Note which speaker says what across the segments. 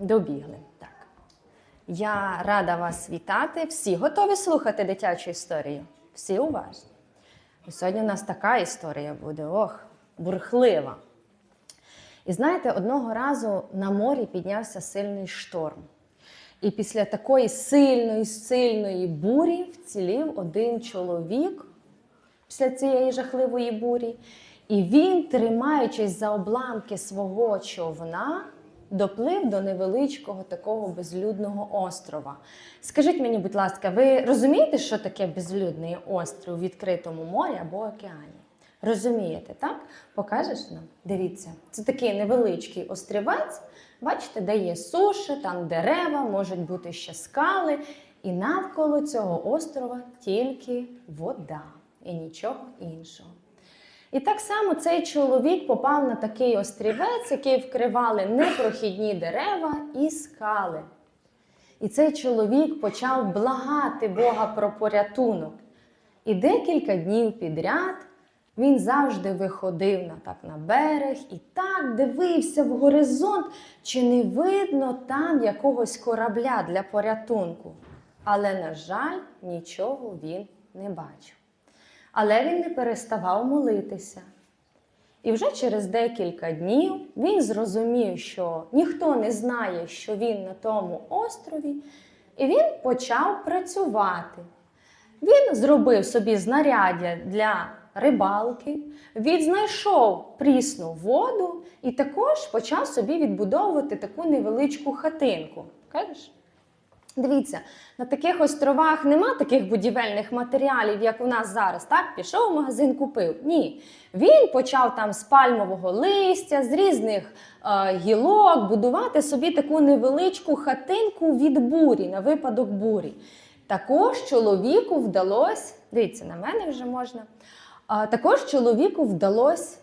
Speaker 1: добігли. Так. Я рада вас вітати. Всі готові слухати дитячу історію? Всі уважні. І сьогодні у нас така історія буде, ох, бурхлива. І знаєте, одного разу на морі піднявся сильний шторм. І після такої сильної, сильної бурі вцілів один чоловік після цієї жахливої бурі. І він, тримаючись за обламки свого човна, доплив до невеличкого такого безлюдного острова. Скажіть мені, будь ласка, ви розумієте, що таке безлюдний острів у відкритому морі або океані? Розумієте, так? Покажеш нам? Дивіться, це такий невеличкий острівець, бачите, де є суші, там дерева, можуть бути ще скали, і навколо цього острова тільки вода і нічого іншого. І так само цей чоловік попав на такий острівець, який вкривали непрохідні дерева і скали. І цей чоловік почав благати Бога про порятунок. І декілька днів підряд він завжди виходив на, так, на берег і так дивився в горизонт, чи не видно там якогось корабля для порятунку. Але, на жаль, нічого він не бачив. Але він не переставав молитися. І вже через декілька днів він зрозумів, що ніхто не знає, що він на тому острові, і він почав працювати. Він зробив собі знаряддя для рибалки, він знайшов прісну воду і також почав собі відбудовувати таку невеличку хатинку. Кажеш? Дивіться, на таких островах нема таких будівельних матеріалів, як у нас зараз. Так, пішов в магазин, купив. Ні. Він почав там з пальмового листя, з різних е, гілок будувати собі таку невеличку хатинку від бурі на випадок бурі. Також чоловіку вдалося, дивіться, на мене вже можна. Також чоловіку вдалося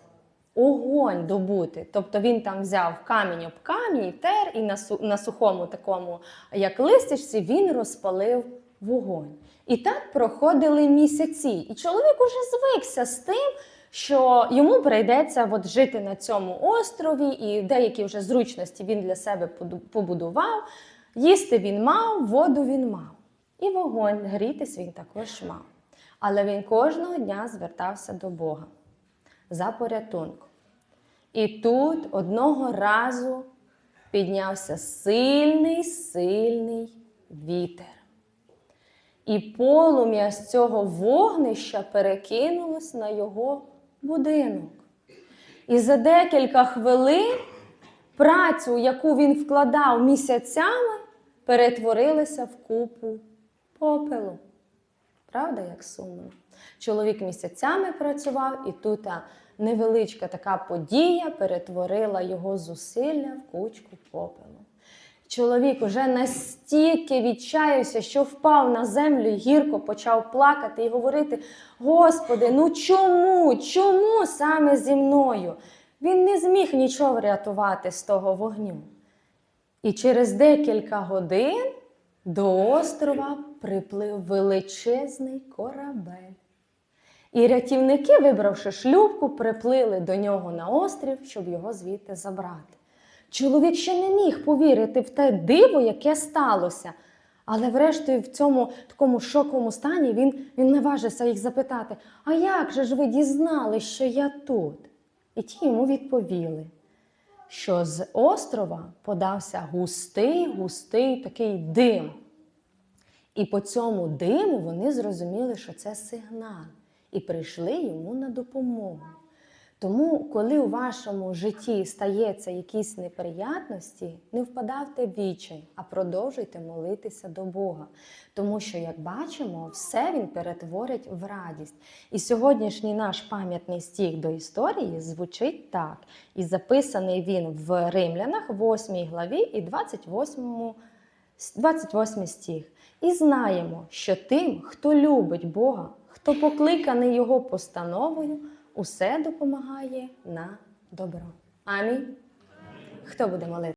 Speaker 1: огонь добути. Тобто він там взяв камінь об камінь, тер, і на, су- на сухому такому, як листячці, він розпалив вогонь. І так проходили місяці. І чоловік уже звикся з тим, що йому прийдеться от жити на цьому острові, і деякі вже зручності він для себе побудував. Їсти він мав, воду він мав. І вогонь грітись він також мав. Але він кожного дня звертався до Бога за порятунком. І тут одного разу піднявся сильний, сильний вітер. І полум'я з цього вогнища перекинулось на його будинок. І за декілька хвилин працю, яку він вкладав місяцями, перетворилася в купу попелу. Правда, як сумно? Чоловік місяцями працював, і тут невеличка така подія перетворила його зусилля в кучку попелу. Чоловік уже настільки відчаявся, що впав на землю і гірко почав плакати і говорити: Господи, ну чому? Чому саме зі мною? Він не зміг нічого врятувати з того вогню. І через декілька годин до острова приплив величезний корабель. І рятівники, вибравши шлюпку, приплили до нього на острів, щоб його звідти забрати. Чоловік ще не міг повірити в те диво, яке сталося. Але врешті в цьому такому шоковому стані він, він наважився їх запитати: А як же ж ви дізнали, що я тут? І ті йому відповіли, що з острова подався густий, густий такий дим. І по цьому диму вони зрозуміли, що це сигнал, і прийшли йому на допомогу. Тому, коли у вашому житті стається якісь неприятності, не впадавте в відчай, а продовжуйте молитися до Бога. Тому що, як бачимо, все він перетворить в радість. І сьогоднішній наш пам'ятний стих до історії звучить так. І записаний він в Римлянах, 8 главі і 28 28 стих. І знаємо, що тим, хто любить Бога, хто покликаний Його постановою, усе допомагає на добро. Амінь. Хто буде молити?